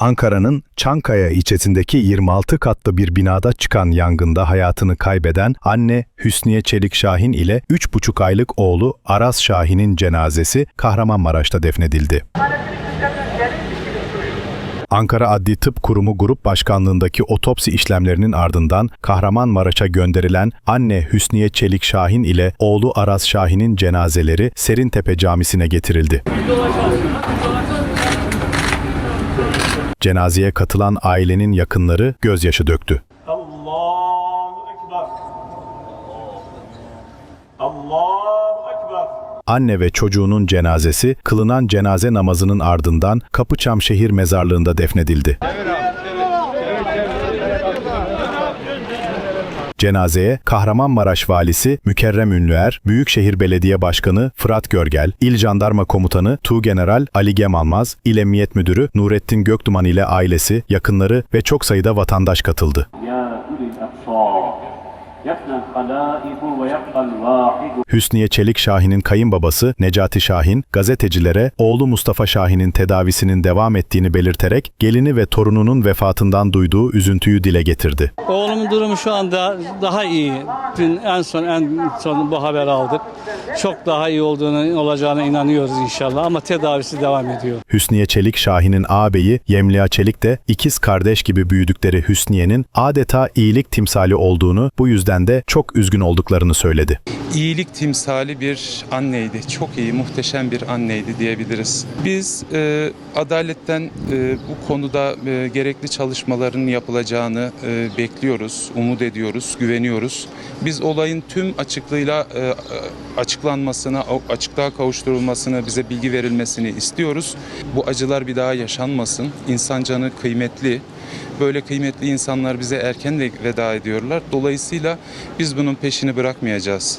Ankara'nın Çankaya ilçesindeki 26 katlı bir binada çıkan yangında hayatını kaybeden anne Hüsniye Çelik Şahin ile 3,5 aylık oğlu Aras Şahin'in cenazesi Kahramanmaraş'ta defnedildi. Ankara Adli Tıp Kurumu Grup Başkanlığındaki otopsi işlemlerinin ardından Kahramanmaraş'a gönderilen anne Hüsniye Çelik Şahin ile oğlu Aras Şahin'in cenazeleri Serintepe Camisi'ne getirildi. Cenazeye katılan ailenin yakınları gözyaşı döktü. Allahu Ekber. Allahu Ekber. Anne ve çocuğunun cenazesi kılınan cenaze namazının ardından Kapıçam Şehir Mezarlığı'nda defnedildi. Cenazeye Kahramanmaraş Valisi Mükerrem Ünlüer, Büyükşehir Belediye Başkanı Fırat Görgel, İl Jandarma Komutanı Tuğgeneral Ali Gemalmaz, İl Emniyet Müdürü Nurettin Göktuman ile ailesi, yakınları ve çok sayıda vatandaş katıldı. يا Hüsniye Çelik Şahin'in kayınbabası Necati Şahin, gazetecilere oğlu Mustafa Şahin'in tedavisinin devam ettiğini belirterek gelini ve torununun vefatından duyduğu üzüntüyü dile getirdi. Oğlumun durumu şu anda daha iyi. Dün en son en son bu haber aldık. Çok daha iyi olduğunu olacağına inanıyoruz inşallah ama tedavisi devam ediyor. Hüsniye Çelik Şahin'in ağabeyi Yemliha Çelik de ikiz kardeş gibi büyüdükleri Hüsniye'nin adeta iyilik timsali olduğunu bu yüzden de çok üzgün olduklarını söyledi. iyilik timsali bir anneydi. Çok iyi, muhteşem bir anneydi diyebiliriz. Biz e, adaletten e, bu konuda e, gerekli çalışmaların yapılacağını e, bekliyoruz, umut ediyoruz, güveniyoruz. Biz olayın tüm açıklığıyla e, e, açıklanmasını, açıklığa kavuşturulmasını, bize bilgi verilmesini istiyoruz. Bu acılar bir daha yaşanmasın. İnsan canı kıymetli. Böyle kıymetli insanlar bize erken de veda ediyorlar. Dolayısıyla biz bunun peşini bırakmayacağız.